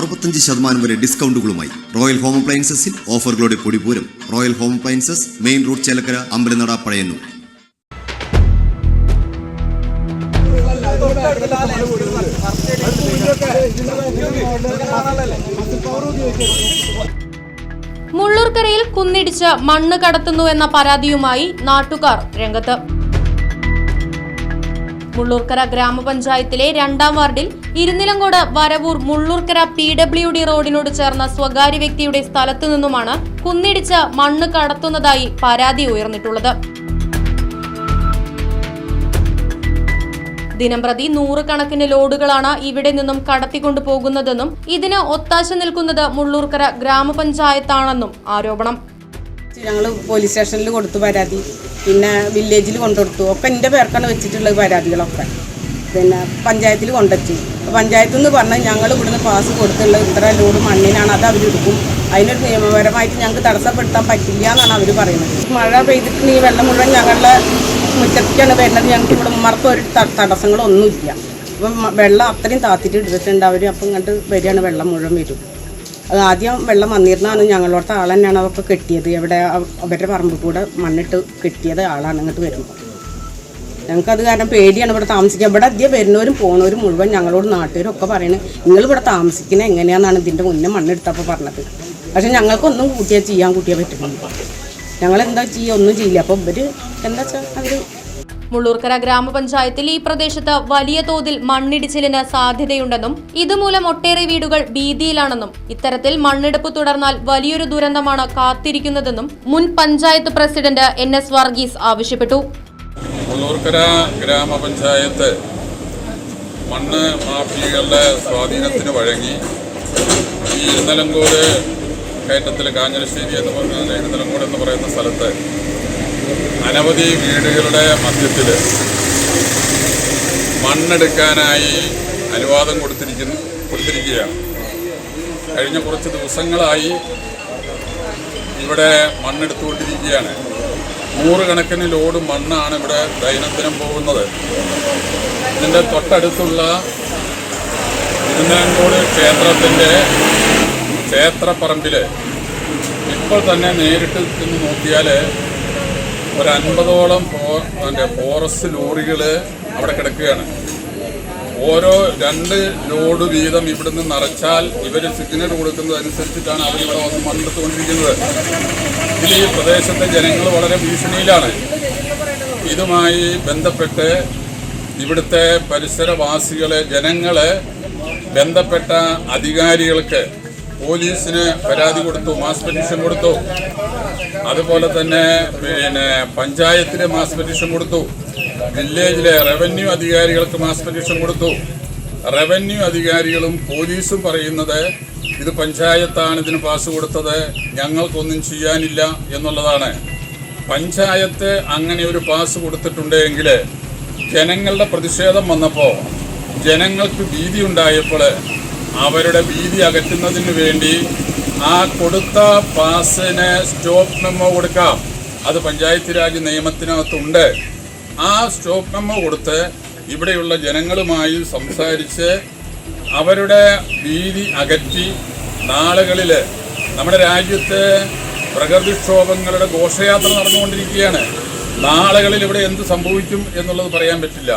അറുപത്തഞ്ച് ശതമാനം വരെ ഡിസ്കൗണ്ടുകളുമായി റോയൽ ഹോം അപ്ലയൻസസിൽ ഓഫറുകളുടെ പൊടിപൂരം royal home appliances main road Chelakkara Ambalanada Pazhayannur. മുള്ളൂർക്കരയിൽ കുന്നിടിച്ച് മണ്ണ് കടത്തുന്നു എന്ന പരാതിയുമായി നാട്ടുകാർ രംഗത്ത്. മുള്ളൂർക്കര ഗ്രാമപഞ്ചായത്തിലെ രണ്ടാം വാർഡിൽ Irunnilamcode Varavoor Mullurkara P W D റോഡിനോട് ചേർന്ന സ്വകാര്യ വ്യക്തിയുടെ സ്ഥലത്തു നിന്നുമാണ് കുന്നിടിച്ച് മണ്ണ് കടത്തുന്നതായി പരാതി ഉയർന്നിട്ടുള്ളത്. ദിനംപ്രതി നൂറുകണക്കിന് ലോഡുകളാണ് ഇവിടെ നിന്നും കടത്തിക്കൊണ്ടു പോകുന്നതെന്നും ഇതിന് ഒത്താശ നിൽക്കുന്നത് മുള്ളൂർക്കര ഗ്രാമപഞ്ചായത്താണെന്നും ആരോപണം. ഞങ്ങൾ പോലീസ് സ്റ്റേഷനിൽ കൊടുത്തു പരാതി. പിന്നെ വില്ലേജിൽ കൊണ്ടുകൊടുത്തു. ഒക്കെ എന്റെ പേർക്കാണ് വെച്ചിട്ടുള്ളത് പരാതികളൊക്കെ. പിന്നെ പഞ്ചായത്തിൽ കൊണ്ടെത്തി. പഞ്ചായത്തിൽ നിന്ന് പറഞ്ഞാൽ ഞങ്ങൾ ഇവിടുന്ന് പാസ് കൊടുത്തുള്ള ഇത്ര ലോഡ് മണ്ണിനാണ് അത് അവരെടുക്കും അതിനൊരു നിയമപരമായിട്ട് ഞങ്ങൾക്ക് തടസ്സപ്പെടുത്താൻ പറ്റില്ല എന്നാണ് അവർ പറയുന്നത്. മഴ പെയ്തിട്ടുണ്ടെങ്കിൽ ഈ വെള്ളം മുഴുവൻ ഞങ്ങളുടെ മുറ്റത്തേക്കാണ് വരുന്നത്. ഞങ്ങൾക്ക് ഇവിടെ ഉമ്മർക്ക് ഒരു തടസ്സങ്ങളൊന്നുമില്ല. അപ്പം വെള്ളം അത്രയും താത്തിട്ട് എടുത്തിട്ടുണ്ട്. അവർ അപ്പം ഇങ്ങോട്ട് വരികയാണ് വെള്ളം മുഴുവൻ വരും. ആദ്യം വെള്ളം വന്നിരുന്നാണ് ഞങ്ങളോടത്തെ ആൾ തന്നെയാണ് അതൊക്കെ കെട്ടിയത്. എവിടെ അവ- അവരുടെ പറമ്പിൽ കൂടെ മണ്ണിട്ട് കെട്ടിയത് ആളാണ് ഇങ്ങോട്ട് വരുമ്പോൾ ഞങ്ങൾക്കത് കാരണം പേടിയാണ് ഇവിടെ താമസിക്കുക ഇവിടെ അധികം വരുന്നവരും പോകുന്നവരും മുഴുവൻ ഞങ്ങളോട് നാട്ടുകാരും ഒക്കെ പറയുന്നത് നിങ്ങൾ ഇവിടെ താമസിക്കുന്നത് എങ്ങനെയാണെന്നാണ് ഇതിന്റെ മുന്നേ മണ്ണെടുത്തപ്പോൾ പറഞ്ഞത്? പക്ഷെ ഞങ്ങൾക്കൊന്നും കൂട്ടിയാൽ ചെയ്യാൻ കൂട്ടിയാൽ പറ്റുന്നില്ല ഞങ്ങൾ എന്താ ചെയ്യുക ഒന്നും ചെയ്യില്ല. അപ്പോൾ ഇവർ എന്താ വെച്ചാൽ അവർ മുള്ളൂർക്കര ഗ്രാമപഞ്ചായത്തിൽ ഈ പ്രദേശത്ത് വലിയ തോതിൽ മണ്ണിടിച്ചിലിന് സാധ്യതയുണ്ടെന്നും ഇതുമൂലം ഒട്ടേറെ വീടുകൾ ഭീതിയിലാണെന്നും ഇത്തരത്തിൽ മണ്ണെടുപ്പ് തുടർന്നാൽ വലിയൊരു ദുരന്തമാണ് കാത്തിരിക്കുന്നതെന്നും മുൻ panchayat president N S Varghese ആവശ്യപ്പെട്ടു. മുള്ളൂർക്കര ഗ്രാമപഞ്ചായത്ത് മണ്ണ് മാഫിയകളുടെ സ്വാധീനത്തിന് വഴങ്ങി ഈ ഇരുന്നലങ്കോട് കയറ്റത്തിൽ കാഞ്ഞിരശ്ശേരി എന്ന് പറഞ്ഞ ഇരുന്നലങ്കോട് എന്ന് പറയുന്ന സ്ഥലത്ത് അനവധി വീടുകളുടെ മധ്യത്തിൽ മണ്ണെടുക്കാനായി അനുവാദം കൊടുത്തിരിക്കുന്നു കൊടുത്തിരിക്കുകയാണ്. കഴിഞ്ഞ കുറച്ച് ദിവസങ്ങളായി ഇവിടെ മണ്ണെടുത്തുകൊണ്ടിരിക്കുകയാണ്. നൂറുകണക്കിന് ലോഡ് മണ്ണാണ് ഇവിടെ ദൈനംദിനം പോകുന്നത്. ഇതിന്റെ തൊട്ടടുത്തുള്ള തിരുനാങ്കോട് ക്ഷേത്രത്തിന്റെ ക്ഷേത്രപ്പറമ്പിൽ ഇപ്പോൾ തന്നെ നേരിട്ട് നിന്ന് നോക്കിയാൽ ഒരു അൻപതോളം മറ്റേ ഫോറസ്റ്റ് ലോറികൾ അവിടെ കിടക്കുകയാണ്. ഓരോ രണ്ട് ലോഡ് വീതം ഇവിടുന്ന് നിറച്ചാൽ ഇവർ സിഗ്നൽ കൊടുക്കുന്നതനുസരിച്ചിട്ടാണ് അവരിവിടെ വന്ന് മണ്ണെടുത്തുകൊണ്ടിരിക്കുന്നത്. ഇതിൽ ഈ പ്രദേശത്തെ ജനങ്ങൾ വളരെ ഭീഷണിയിലാണ്. ഇതുമായി ബന്ധപ്പെട്ട് ഇവിടുത്തെ പരിസരവാസികളെ ജനങ്ങളെ ബന്ധപ്പെട്ട അധികാരികൾക്ക് പോലീസിന് പരാതി കൊടുത്തു മാസ് പെറ്റീഷൻ കൊടുത്തു. അതുപോലെ തന്നെ പിന്നെ പഞ്ചായത്തിന് മാസ് പെറ്റീഷൻ കൊടുത്തു. വില്ലേജിലെ റവന്യൂ അധികാരികൾക്ക് മാസ് പെറ്റീഷൻ കൊടുത്തു. റവന്യൂ അധികാരികളും പോലീസും പറയുന്നത് ഇത് പഞ്ചായത്താണ് ഇതിന് പാസ് കൊടുത്തത് ഞങ്ങൾക്കൊന്നും ചെയ്യാനില്ല എന്നുള്ളതാണ്. പഞ്ചായത്ത് അങ്ങനെ ഒരു പാസ് കൊടുത്തിട്ടുണ്ടെങ്കിൽ ജനങ്ങളുടെ പ്രതിഷേധം വന്നപ്പോൾ ജനങ്ങൾക്ക് ഭീതി ഉണ്ടായപ്പോൾ അവരുടെ ഭീതി അകറ്റുന്നതിന് വേണ്ടി ആ കൊടുത്ത പാസിന് സ്റ്റോപ്പ് മെമ്മോ കൊടുക്കാം. അത് പഞ്ചായത്ത് രാജ് നിയമത്തിനകത്തുണ്ട്. ആ സ്റ്റോപ്പ് മെമ്മോ കൊടുത്ത് ഇവിടെയുള്ള ജനങ്ങളുമായി സംസാരിച്ച് അവരുടെ ഭീതി അകറ്റി നാളുകളിൽ നമ്മുടെ രാജ്യത്ത് പ്രകൃതിക്ഷോഭങ്ങളുടെ ഘോഷയാത്ര നടന്നുകൊണ്ടിരിക്കുകയാണ്. നാളുകളിൽ ഇവിടെ എന്ത് സംഭവിക്കും എന്നുള്ളത് പറയാൻ പറ്റില്ല.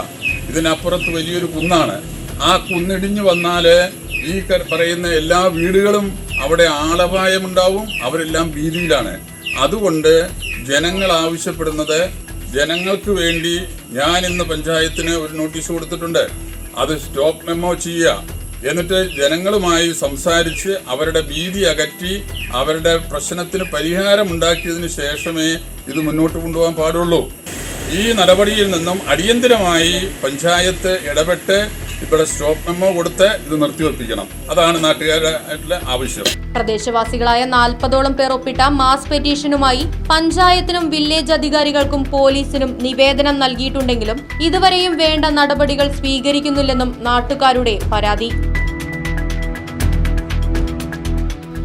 ഇതിനപ്പുറത്ത് വലിയൊരു കുന്നാണ്. ആ കുന്നിടിഞ്ഞു വന്നാൽ ഈ പറയുന്ന എല്ലാ വീടുകളും അവിടെ ആളപായമുണ്ടാവും അവരെല്ലാം ഭീതിയിലാണ്. അതുകൊണ്ട് ജനങ്ങൾ ആവശ്യപ്പെടുന്നത് ജനങ്ങൾക്ക് വേണ്ടി ഞാൻ ഇന്ന് പഞ്ചായത്തിന് ഒരു നോട്ടീസ് കൊടുത്തിട്ടുണ്ട്. അത് സ്റ്റോപ്പ് മെമ്മോ ചെയ്യുക. എന്നിട്ട് ജനങ്ങളുമായി സംസാരിച്ച് അവരുടെ ഭീതി അകറ്റി അവരുടെ പ്രശ്നത്തിന് പരിഹാരം ഉണ്ടാക്കിയതിന് ശേഷമേ ഇത് മുന്നോട്ട് കൊണ്ടുപോകാൻ പാടുള്ളൂ. ഈ നടപടിയിൽ നിന്നും അടിയന്തിരമായി പഞ്ചായത്ത് ഇടപെട്ട് ഇവിടെ സ്റ്റോപ്പ് മെമ്മോ കൊടുത്ത് ഇത് നിർത്തിവെപ്പിക്കണം. അതാണ് നാട്ടുകാരുടെ ആവശ്യം. പ്രദേശവാസികളായ നാൽപ്പതോളം പേർ ഒപ്പിട്ട മാസ് പെറ്റീഷനുമായി പഞ്ചായത്തിനും വില്ലേജ് അധികാരികൾക്കും പോലീസിനും നിവേദനം നൽകിയിട്ടുണ്ടെങ്കിലും ഇതുവരെയും വേണ്ട നടപടികൾ സ്വീകരിക്കുന്നില്ലെന്നും നാട്ടുകാരുടെ പരാതി.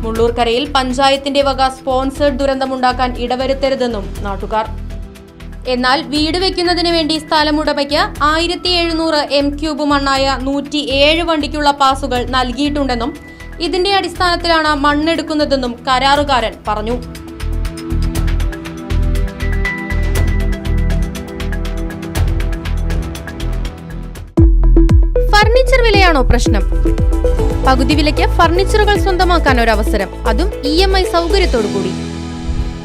മുള്ളൂർക്കരയിൽ പഞ്ചായത്തിന്റെ വക സ്പോൺസേഡ് ദുരന്തമുണ്ടാക്കാൻ ഇടവരുത്തരുതെന്നും നാട്ടുകാർ. എന്നാൽ വീട് വെക്കുന്നതിന് വേണ്ടി സ്ഥലമുടമയ്ക്ക് ആയിരത്തി എഴുന്നൂറ് എം ക്യൂബ് മണ്ണായ നൂറ്റി ഏഴ് വണ്ടിക്കുള്ള പാസുകൾ നൽകിയിട്ടുണ്ടെന്നും ഇതിന്റെ അടിസ്ഥാനത്തിലാണ് മണ്ണെടുക്കുന്നതെന്നും കരാറുകാരൻ പറഞ്ഞു. ഫർണിച്ചർ വിലയാണോ പ്രശ്നം? പകുതി വിലയ്ക്ക് ഫർണിച്ചറുകൾ സ്വന്തമാക്കാൻ ഒരു അവസരം അതും ഇ എം ഐ സൗകര്യത്തോടു കൂടി